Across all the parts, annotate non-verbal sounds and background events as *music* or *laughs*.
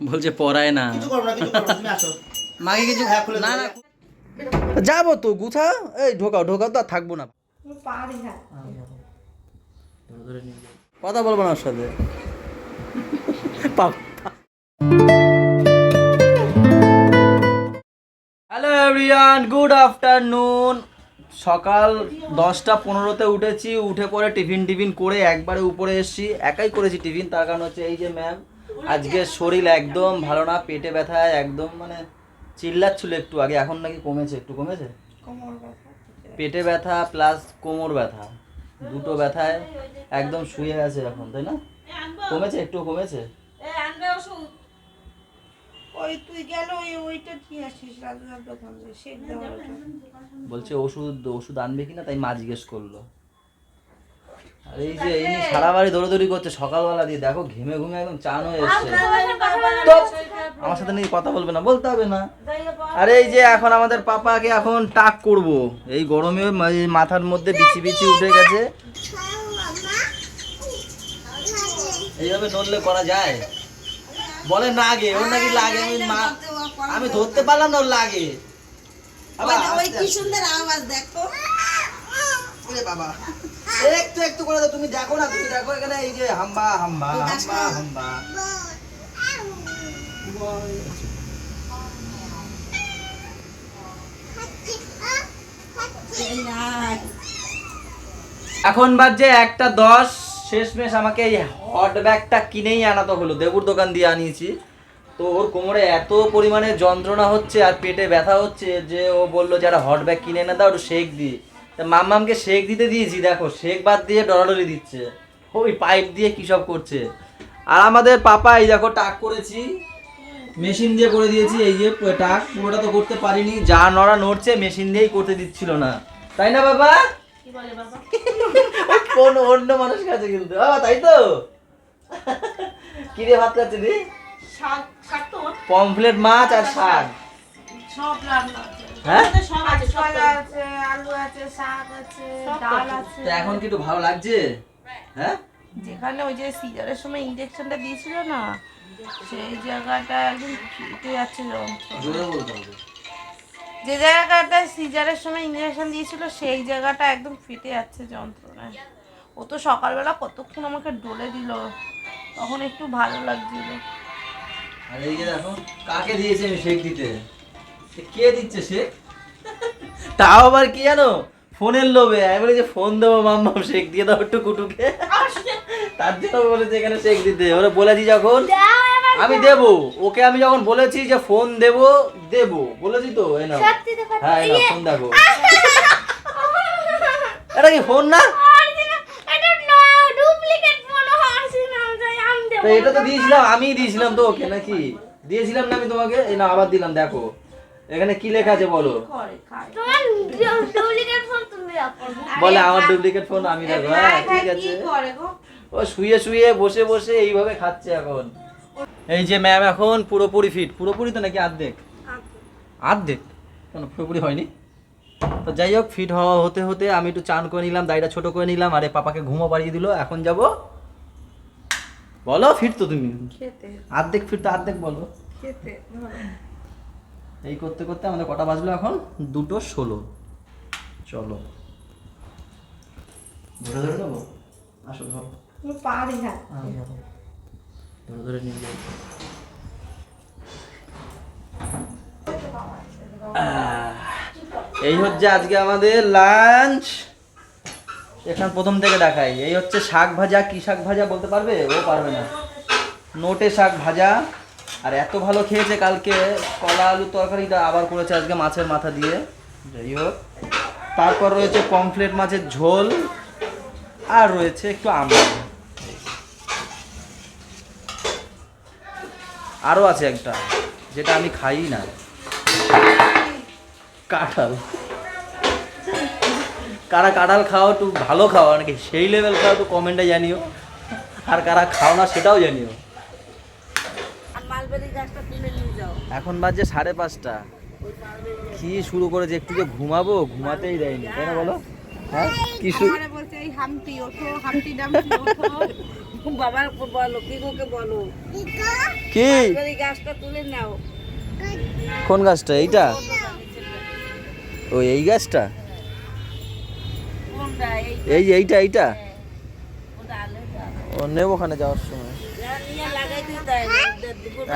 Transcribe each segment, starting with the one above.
বলছে পড়ায় না। না কিছু করব না, তুমি আসো। মাকে কিছু হ্যাঁ, না না। যাব তো গুছা। এই ঢোকাও ঢোকাও তো আর থাকব না। কথা বলব না ওর সাথে। হ্যালো এভরিওয়ান গুড আফটারনুন সকাল দশটা পনেরোতে উঠেছি উঠে পরে টিফিন টিফিন করে একবারে উপরে এসেছি। একাই করেছি টিফিন তার কারণ হচ্ছে এই যে ম্যাম আজকে শরীর একদম ভালো না পেটে ব্যথা একদম মানে চিল্লাচ্ছিল একটু আগে এখন নাকি কমেছে একটু কমেছে? পেটে ব্যথা। প্লাস কোমর ব্যথা দুটো ব্যথায় একদম শুয়ে আছে এখন তাই না? কমেছে একটু কমেছে? ওই তুই গেল ওই ওইটা নিয়ে আসিস রাজুদার দোকান থেকে শেখ দেওয়ার ওটা। বলছে ওষুধ ওষুধ আনবে কিনা তাই মা জিজ্ঞেস করল। এই যে এই সারা বাড়ি দৌড়দৌড়ি করছে সকালবেলা দিয়ে দেখো ঘেমে ঘুমে একদম চান হয়ে এসছে। আমার সাথে নাকি কথা বলবে না বলতে হবে না। আর এই যে এখন আমাদের পাপাকে এখন টাক করব। এই গরমে মাথার মধ্যে বিচি বিচি উঠে গেছে। এইভাবে নড়লে করা যায়? বলে লাগে ওর নাকি লাগে আমি মা আমি ধরতে পারলাম না ওর লাগে। আবার কি সুন্দর আওয়াজ দেখো। ওরে বাবা। একটু একটু করে তুমি দেখো না তুমি দেখো এখানে এই যে হাম্বা হাম্বা হাম্বা হাম্বা। এখন বাজে একটা দশ শেষমেশ আমাকে এই হট ব্যাগটা কিনেই আনাতে হলো দেবুর দোকান দিয়ে আনিয়েছি। তো ওর কোমরে এত পরিমাণে যন্ত্রণা হচ্ছে আর পেটে ব্যথা হচ্ছে যে ও বলল যে একটা হট ব্যাগ কিনে এনে দাও একটু শেক দিই তা মাম্মামকে শেক দিতে দিয়েছি দেখো শেক বাদ দিয়ে ডরাডরি দিচ্ছে। ওই পাইপ দিয়ে কী সব করছে? আর আমাদের পাপা এই দেখো টাক করেছি। মেশিন দিয়ে করে দিয়েছি এই যে টাক পুরোটা তো করতে পারিনি। যা নড়া নড়ছে মেশিন দিয়েই করতে দিচ্ছিল না। তাই না বাবা? *laughs* কোন অন্য মানুষ কাছে কিন্তু। আ, তাই তো? কি রে ভাত খাচ্ছে রে পমফ্লেট মাছ আর শাক। সব রান্না। হ্যাঁ? সব আছে কলা আছে আলু আছে শাক আছে ডাল আছে। তো এখন কি একটু ভালো লাগছে? হ্যাঁ? যেখানে ওই যে সিজারের সময় ইঞ্জেকশনটা দিয়েছিল না সেই জায়গাটা একদম ফেটে যাচ্ছে জোরে বলতে হবে। যে জায়গাটা সিজারের সময় ইঞ্জেকশন দিয়েছিল সেই জায়গাটা একদম ফেটে যাচ্ছে যন্ত্রণায়। ও তো সকালবেলা কতক্ষণ আমাকে ডলে দিল তখন একটু ভালো লাগছিল। আর এই যে দেখো কাকে দিয়েছে আমি শেক দিতে কে দিচ্ছে শেক তাও আবার কি জানো? ফোনের লোভে। আমি বলি যে ফোন দেবো মাম্মা শেক দিয়ে দাও একটু কুটুকে তার জন্য বলেছে এখানে শেক দিতে। ওরা বলেছি যখন আমি দেব। ওকে আমি যখন বলেছি যে ফোন দেব দেব। বলেছি তো এই নাও। হ্যাঁ এই নাও ফোন দেখো। *laughs* এটা কি ফোন না? এটা তো দিয়েছিলাম আমি দিয়েছিলাম তো ওকে নাকি? দিয়েছিলাম না আমি তোমাকে? এই না আবার দিলাম দেখো। এখানে কি লেখা আছে বলো? করে খায় বলে আমার ডুপ্লিকেট ফোন আমি দেখো হ্যাঁ ঠিক আছে। ও শুয়ে শুয়ে বসে বসে এইভাবে খাচ্ছে এখন। এই যে ম্যাম এখন পুরোপুরি ফিট পুরোপুরি তো নাকি অর্ধেক অর্ধেক কেন পুরোপুরি হয়নি? তো যাই হোক ফিট হওয়া হতে হতে আমি একটু চান করে নিলাম দাড়িটা ছোট করে নিলাম আরে পাপাকে ঘুমো পাড়িয়ে দিল এখন যাব। বলো ফিট তো তুমি? খেতে। অর্ধেক ফিট তো অর্ধেক বলো। খেতে এই করতে করতে আমাদের কটা বাজলো এখন? দুটো ষোলো। চলো। ধরে ধরে নেব? আসো ধরো। নিয়ে এই হচ্ছে আজকে আমাদের লাঞ্চ এখানে প্রথম থেকে দেখাই। এই হচ্ছে শাক ভাজা। কি শাক ভাজা বলতে পারবে? ও পারবে না। নোটে শাক ভাজা। আর এত ভালো খেয়েছে কালকে কলা আলু তরকারিটা আবার করেছে আজকে মাছের মাথা দিয়ে। যাই হোক। তারপর রয়েছে পমফ্লেট মাছের ঝোল আর রয়েছে একটু আমরা আরও আছে একটা, যেটা আমি খাই না। কাঁঠাল। কারা কাঁঠাল খাও একটু ভালো খাও নাকি সেই লেভেল খাও একটু কমেন্টে জানিও। আর কারা খাও না সেটাও জানিও মালবেরি গাছটা তুলে নিয়ে যাও এখন বাজে সাড়ে পাঁচটা। কি শুরু করেছে? একটু যে ঘুমাবো? ঘুমাতেই দেয়নি তাই না বলো? হ্যাঁ? কি শুরু বলছে এই হামটি ওঠো হামটি ডামটি ওঠো। বাবার বলো কি ওকে বলো? কি? এই গাছটা তুলে নাও। কোন গাছটা? এইটা? ও এই গাছটা? এই এই এইটা এইটা? ও নেব ওখানে যাওয়ার সময়।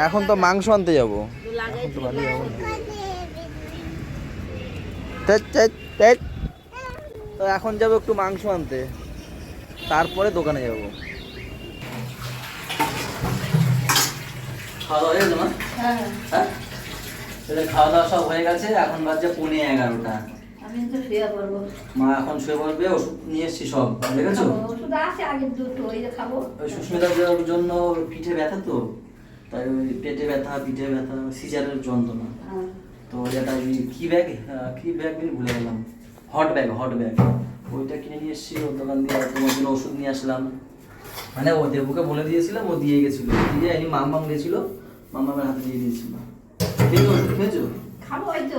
এখন তো মাংস আনতে যাব। তো এখন যাব একটু মাংস আনতে। তারপরে দোকানে যাব। খাওয়া দাওয়া হয়ে? হ্যাঁ? খাওয়া দাওয়া সব হয়ে গেছে এখন বাজছে পৌনে এগারোটা। মা এখন শুয়ে পড়বে ওষুধ নিয়ে এসছি সব দেখেছ? ওষুধ আছে আগের দুটো ওই যে খাব। সুস্মিতার জন্য পিঠে ব্যথা তো। তাই ওই পেটে ব্যথা পিঠে ব্যথা সিজারের যন্ত্রণা। হ্যাঁ। তো এটা ওই কি ব্যাগ কি ব্যাগ আমি ভুলে গেলাম। হট ব্যাগ হট ব্যাগ ওইটা কিনে নিয়ে এসেছি ওর দোকান দিয়ে তোমার জন্য ওষুধ নিয়ে আসলাম। মানে ও দেবুকে বলে দিয়েছিলাম ও দিয়ে গেছিল। দিয়ে এনি মাম মাম গেছিল মামামের হাতে দিয়ে দিয়েছিল। খেয়েছো ওষুধ খেয়েছো? খাব ওই তো।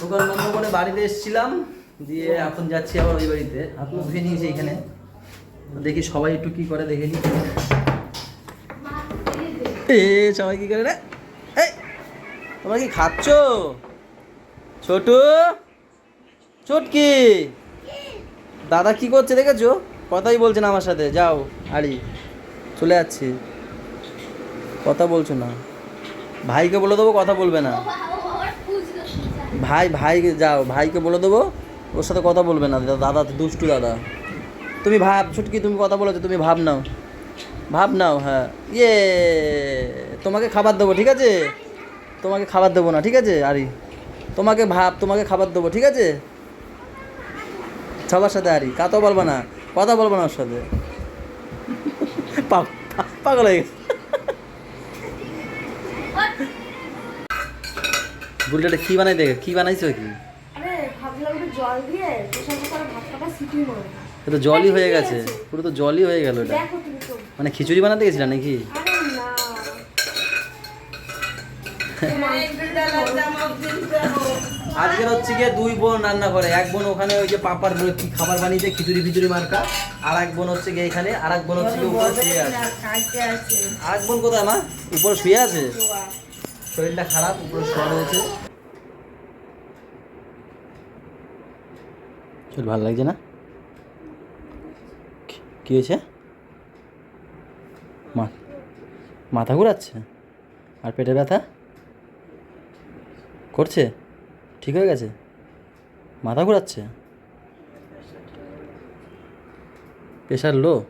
দোকান বন্ধ করে বাড়িতে এসেছিলাম দিয়ে এখন যাচ্ছি আবার ওই বাড়িতে। মুখ ধুয়ে নিয়েছি এখানে। দেখি সবাই একটু কি করে দেখে নি এ সবাই কি করে রে? তোমরা কি খাচ্ছ? ছোটু, চটকি। দাদা কি করছে দেখেছ? কথাই বলছে না আমার সাথে। যাও, আড়ি, চলে যাচ্ছি। কথা বলছো না। ভাইকে বলে দেবো, কথা বলবে না। ভাই, ভাইকে যাও, ভাইকে বলে দেবো, ওর সাথে কথা বলবে না। দাদা দুষ্টু দাদা। তুমি ভাব ছুটকি তুমি কথা বলেছ, তুমি ভাব নাও। ভাব নাও হ্যাঁ। ইয়ে তোমাকে খাবার দেবো ঠিক আছে? তোমাকে খাবার দেবো না ঠিক আছে আরি? তোমাকে ভাব তোমাকে খাবার দেবো ঠিক আছে? সবার সাথে আরি কাতো বলব না কথা বলব না ওর সাথে। পাগল হয়ে গেছে। বুলটা কি বানাই দেখে? কি বানাইছো কি? জল দিয়ে জলই হয়ে গেছে। পুরো তো জলই হয়ে গেল এটা। মানে খিচুড়ি বানাতে গেছিলা নাকি? আজকের হচ্ছে গিয়ে দুই বোন রান্না করে। এক বোন ওখানে ওই যে পাপার কি খাবার বানিয়েছে, খিচুড়ি ফিচুড়ি মার্কা। আর এক বোন হচ্ছে গিয়ে এখানে, আর এক বোন হচ্ছে গিয়ে উপরে শুয়ে আছে। আর এক বোন কোথায় মা? উপরে শুয়ে আছে? শরীরটা খারাপ, উপরে শুয়ে রয়েছে। চল ভালো লাগছে না? কি- হয়েছে? মাথা ঘুরাচ্ছে? আর পেটে ব্যথা? করছে? ঠিক হয়ে গেছে? মাথা ঘুরাচ্ছে? প্রেশার লো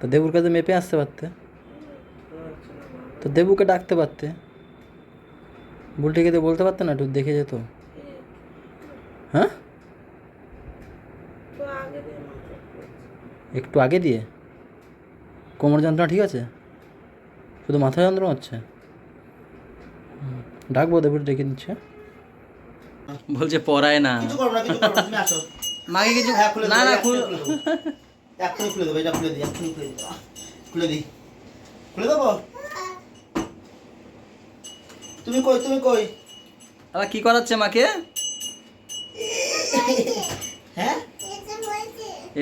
তো দেবুর কাছে মেপে আসতে পারতে। তো দেবুকে ডাকতে পারতে। বুলটিকে তো বলতে পারতে না একটু দেখে যেত। হ্যাঁ? একটু আগে দিয়ে? কোমর যন্ত্রণা ঠিক আছে? শুধু মাথা যন্ত্রণা হচ্ছে? ডাকবো দেবুর ডেকে দিচ্ছে বলছে পড়ায় না। কিছু কিছু তুমি মাকে কিছু হ্যাঁ খুলে না না খুলে দেবো। খুলে দেবো এটা খুলে দিই এক্ষুনি খুলে দিই। খুলে দিই। খুলে দেবো? তুমি কই তুমি কই? আবার কি করাচ্ছে মাকে? হ্যাঁ?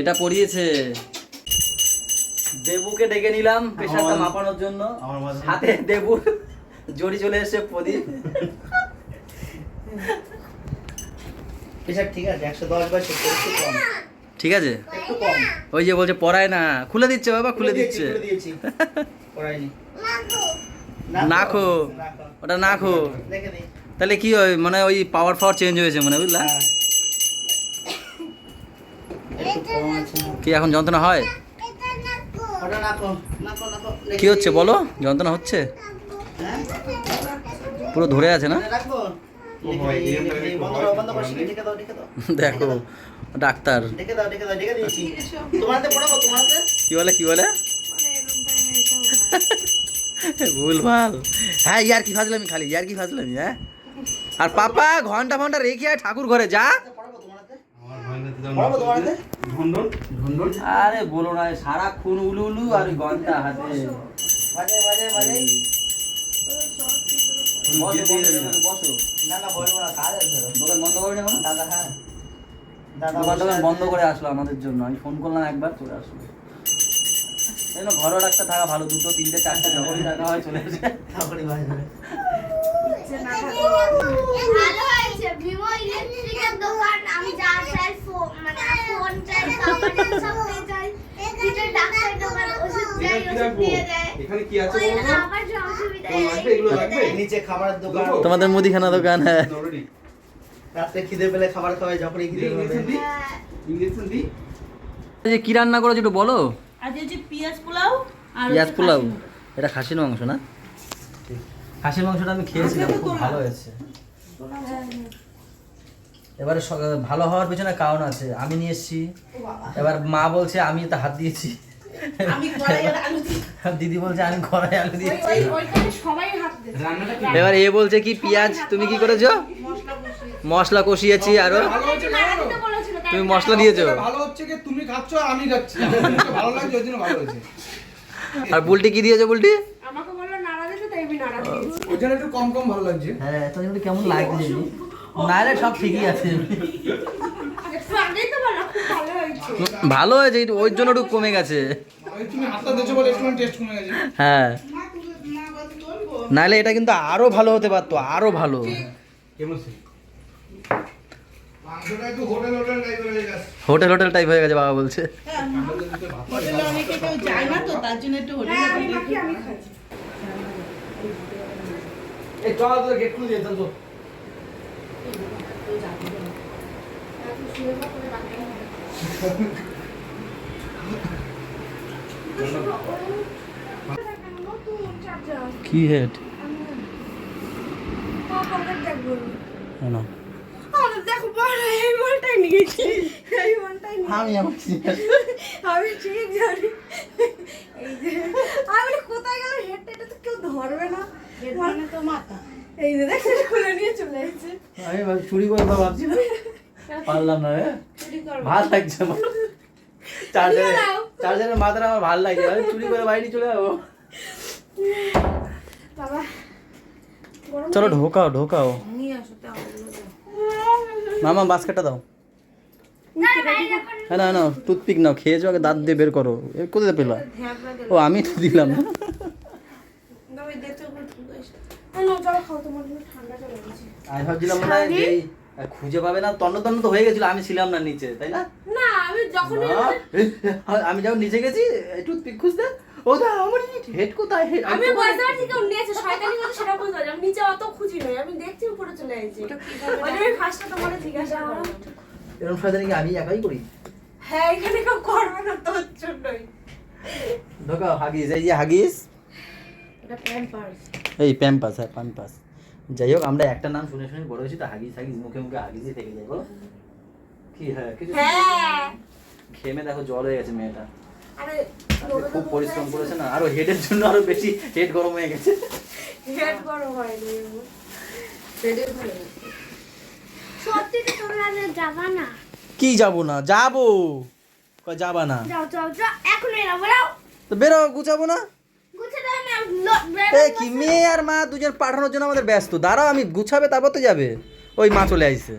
এটা পড়িয়েছে। দেবুকে ডেকে নিলাম প্রেশারটা মাপানোর জন্য। আমার হাতে দেবুর জড়ি চলে এসেছে প্রদীপ। প্রেশার ঠিক আছে একশো দশ বা একটু কম। ঠিক আছে? একটু কম। ওই যে বলছে পড়ায় না। খুলে দিচ্ছে বাবা খুলে দিচ্ছে। খুলে নাখো ওটা নাখো তাহলে কি হয় মানে ওই পাওয়ার ফাওয়ার চেঞ্জ হয়েছে মানে বুঝলা? হ্যাঁ। একটু কম আছে। কি এখন যন্ত্রণা হয়? কি হচ্ছে বলো? যন্ত্রণা হচ্ছে? হ্যাঁ? পুরো ধরে আছে না? দেখো ডাক্তার। কি বলে কি বলে? *laughs* ভুল ভালো। হ্যাঁ ইয়ার কি ফাজলামি খালি ইয়ার কি ফাজলামি হ্যাঁ? আর পাপা ঘণ্টা ঘণ্টা রেখে আয় ঠাকুর ঘরে যা পড়াবো তোমার হাতে পড়াবো তোমার হাতে আরে বলো না সারাক্ষণ উলু উলু আর ঘণ্টা হাতে। বন্ধ করে নেব দাদা হ্যাঁ। দাদা দোকান টোকান বন্ধ করে আসলো আমাদের জন্য। আমি ফোন করলাম একবার চলে আসলো। এই জন্য ঘরেও একটা থাকা ভালো দুটো তিনটে চারটে যখনই টাকা হয় চলে আসে। ভিভো ইলেকট্রিকের দোকান। আমি যা চাই ফো- মানে ফোন চাই সামান্য সব পেয়ে যাই ডাক্তার দোকান ওষুধ চাই ওষুধ দিয়ে দেয়। এখানে কি আছে বলো তো? আমার যে অসুবিধা লাগবে এগুলো লাগবে নিচে খাবারের দোকান। তোমাদের মুদিখানা দোকান হ্যাঁ. রাত্রে খিদে পেলে খাবার খাওয়াই যখনই খিদে পেলে দি যে কি রান্না করেছ একটু বলো? আজ হচ্ছে পেঁয়াজ পোলাও আর পেঁয়াজ পোলাও। এটা খাসির মাংস না? খাসির মাংসটা আমি খেয়েছিলাম খুব ভালো হয়েছে। এবারে ভালো হওয়ার পেছনে কারণ আছে। আমি নিয়ে এসেছি। এবার মা বলছে আমি তো হাত দিয়েছি। দিদি বলছে আমি কড়াই আলু দিয়েছি। এবার এ বলছে কি পেঁয়াজ তুমি কি করেছ? মশলা কষিয়েছি। আরও? তুমি মশলা দিয়েছ? ভালো হচ্ছে কি তুমি খাচ্ছ আর আমি খাচ্ছি। ভালো লাগছে ওই জন্য ভালো হয়েছে। আর বুলটি কি দিয়েছ বুলটি? আমাকে বলল নাড়া দিতে তাই আমি নাড়া দিয়েছি। ওই জন্য একটু কম কম ভালো লাগছে। হ্যাঁ তো কেমন লাগছে? নাহলে সব ঠিকই আছে। ভালো হয়েছে কিন্তু জন্য একটু কমে গেছে। ওই তুমি হাতটা দিয়েছ বলে একটু টেস্ট কমে গেছে হ্যাঁ। নাহলে এটা কিন্তু আরও ভালো হতে পারতো আরও ভালো। হোটেল হোটেল টাইপের হয়ে গেছে হোটেল হোটেল টাইপ হয়ে গেছে বাবা বলছে। হোটেলে অনেকে কেউ যায় না তো তার জন্য একটু হোটেলে আমি মাখি আমি খাই এই চল। গেট খুলে তো কি হেড দেখো বড় এই নিয়েছি এই আমি আমার আমি ঠিক জানি। এই যে আমি কোথায় গেল হেডটা এটা তো কেউ ধরবে না। মানে তো মাথা। এই যে দেখ খুলে নিয়ে চলে এসেছে। আমি চুরি করব ভাবছি না? পারলাম না রে। ভালো লাগছে আমার। চার্জারে চার্জারের মাথাটা আমার ভালো লাগছে। আমি চুরি করে বাইরে চলে যাব। চলো ঢোকাও ঢোকাও। নিয়ে আসো তাও মামা বাস্কেটটা দাও। হ্যাঁ না না টুথপিক নাও খেয়েছো আগে দাঁত দিয়ে বের করো। এ কোথায় পেলা? ও আমি তো দিলাম। না আমি ভাবছিলাম মনে হয় যে খুঁজে পাবে না তন্ন তন্ন তো হয়ে গেছিল আমি ছিলাম না নিচে তাই না? না আমি যখন আমি যখন নিচে গেছি টুথপিক খুঁজতে ও দা আমার হেড কোথায়? হেড আমি বুঝতে পারছি কেউ নিয়েছে শয়তানি মতো সেটা বুঝতে পারছি আমি নিচে অত খুঁজি নই আমি দেখছি উপরে চলে আসছি ওই জন্য ফার্স্টে তোমার জিজ্ঞাসা করলাম। এরকম সাজানি কি আমি একাই করি? হ্যাঁ এখানে কেউ করবে না তোর জন্যই। ঢোকাও হাগিস এই যে হাগিস। এটা প্যাম্পার্স এই প্যাম্পাস হ্যাঁ প্যাম্পাস যাই হোক আমরা একটা নাম শুনে শুনে বড় হয়েছি তো হাগিস হাগিস মুখে মুখে হাগিসই থেকে যায় বলো? কি হ্যাঁ কিছু হ্যাঁ। ঘেমে দেখো জল হয়ে গেছে মেয়েটা। খুব পরিশ্রম করেছে না আরও হেডের জন্য আরও বেশি হেড গরম হয়ে গেছে। হেড গরম হয়নি সত্যি তো তোমরা যাবা না। কি যাব না? যাব। যাবা না? যাও যাও যাও এখন তো বেরো গুছাবো না? গুছে দাও না লো- এ বেরাও কি মেয়ে আর মা দুজন পাঠানোর জন্য আমাদের ব্যস্ত। দাঁড়াও আমি গুছাবে তারপর তো যাবে। ওই মা চলে আইছে।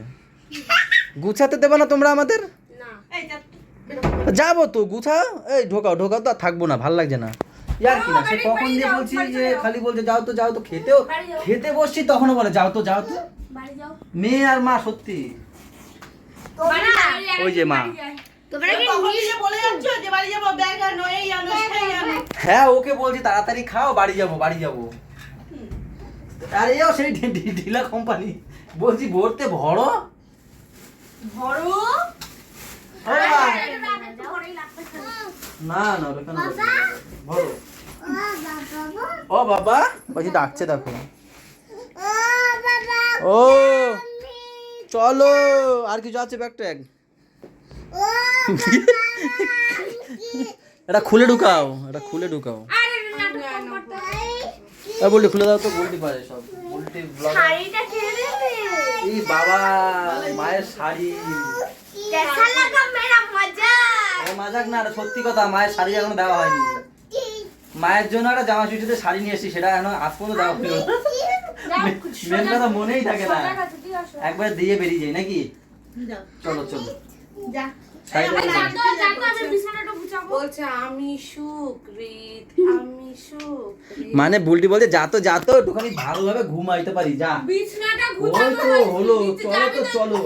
গুছাতে দেবে না তোমরা আমাদের? না। এই যা। যাব তো গুছাও। এই ঢোকাও ঢোকাও তো আর থাকব না ভালো লাগছে না। ইয়ার কি না সে কখন দিয়ে বলছি যে খালি বলছে যাও তো যাও তো খেতেও খেতে বসছি তখনও বলে যাও তো যাও তো। মেয়ে আর মা সত্যি। ওই যে মা। তোমরা কি তখন যে বলে যাচ্ছ যে বাড়ি যাব? ব্যাগ আনো এই আনো সেই আনো হ্যাঁ ওকে বলছি তাড়াতাড়ি খাও বাড়ি যাব বাড়ি যাব। আর এও সেই ঢিলা কোম্পানি বলছি ভরতে ভরো? ও মা। না না ওটা কেন ভরো। ও বাবা বলছি ডাকছে দেখো। ও চলো আর কিছু আছে ব্যাগ ট্যাগ? এটা খুলে ঢুকাও এটা খুলে ঢুকাও। আর বললি খুলে দাও তো বলটি পারে সব। বলতে এই বাবা মায়ের শাড়ি। কেসা লাগা না সত্যি কথা মায়ের শাড়ি এখন দেওয়া হয়নি। মায়ের জন্য একটা জামা সুটিতে শাড়ি নিয়ে এসেছি সেটা এখন আজ পর্যন্ত দেওয়া হলো মেন কথা মনেই থাকে না। একবার দিয়ে বেরিয়ে যাই নাকি? চলো চলো। যা। সাইডে বলছে আমি সুকৃত আমি সুকৃত মানে বুলটি বলছে যা তো যা তো একটুখানি ভালোভাবে ঘুমাইতে পারি যা। হলো চলো তো চলো।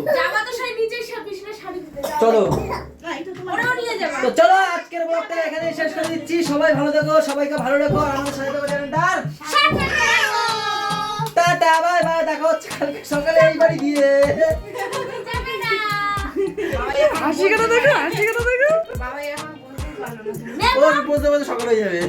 চলো। যাবা। তো চলো আজকের ব্লগটা এখানে শেষ করে দিচ্ছি। সবাই ভালো থেকো সবাইকে ভালো রাখো আর আমাদের সাথে থাকো চ্যানেলটার। টাটা বাই বাই দেখা কালকে সকালে এই বাড়ি দিয়ে। *laughs* হাসি কথা দেখো হাসি কথা দেখো। বাবা এখন বলতে পারল না। ও বসে বসে সকাল হয়ে যাবে।